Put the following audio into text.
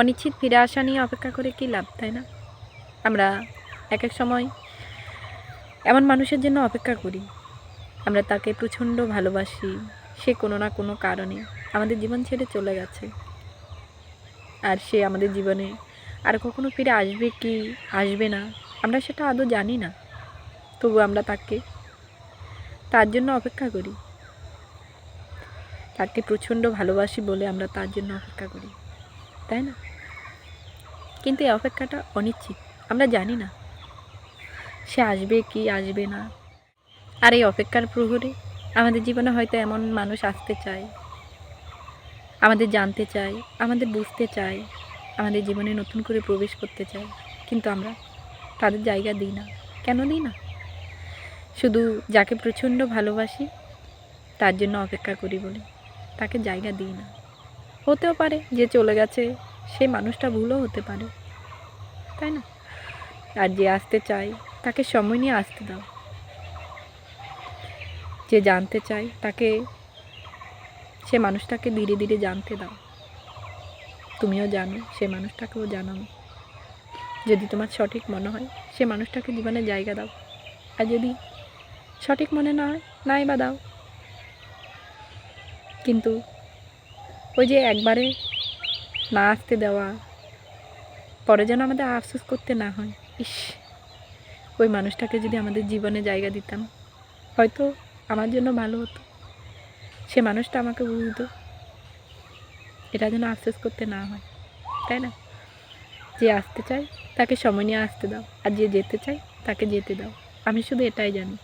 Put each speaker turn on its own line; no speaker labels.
অনিশ্চিত ফিরে আসা নিয়ে অপেক্ষা করে কি লাভ, তাই না? আমরা এক এক সময় এমন মানুষের জন্য অপেক্ষা করি। আমরা তাকে প্রচণ্ড ভালোবাসি, সে কোনো না কোনো কারণে আমাদের জীবন ছেড়ে চলে গেছে। আর সে আমাদের জীবনে আর কখনো ফিরে আসবে কি, আসবে না, আমরা সেটা আদৌ জানি না। তবু আমরা তাকে, তার জন্য অপেক্ষা করি। তাকে প্রচণ্ড ভালোবাসি বলে আমরা তার জন্য অপেক্ষা করি। তাই না? কিন্তু এই অপেক্ষাটা অনিশ্চিত, আমরা জানি না। সে আসবে কি আসবে না। আর এই অপেক্ষার প্রহরে আমাদের জীবনে হয়তো এমন মানুষ আসতে চায়। আমাদের জানতে চায়, আমাদের বুঝতে চায়, আমাদের জীবনে নতুন করে প্রবেশ করতে চায়। কিন্তু আমরা তাদের জায়গা দিই না। কেন দিই না? শুধু যাকে প্রচণ্ড ভালোবাসি, তার জন্য অপেক্ষা করি বলে। তাকে জায়গা দিই না। হতেও পারে যে চলে গেছে, সে মানুষটা ভুলও হতে পারে। তাই না? আর যে আসতে চায়, তাকে সময় নিয়ে আসতে দাও। যে জানতে চায়, তাকে, সে মানুষটাকে ধীরে ধীরে জানতে দাও। তুমিও জানো, সে মানুষটাকেও জানাও। যদি তোমার সঠিক মনে হয়, সে মানুষটাকে জীবনে জায়গা দাও। আর যদি সঠিক মনে না হয়, নাই বা দাও। কিন্তু ওই যে একবারে না আসতে দেওয়া। পরে যেন আমাদের আফসোস করতে না হয়। ইস, ওই মানুষটাকে যদি আমাদের জীবনে জায়গা দিতাম, হয়তো আমার জন্য ভালো হতো। সে মানুষটা আমাকে বুঝতো। এটা যেন আফসোস করতে না হয়, তাই না? যে আসতে চায়, তাকে সময় নিয়ে আসতে দাও। আর যে যেতে চায়, তাকে যেতে দাও। আমি শুধু এটাই জানি।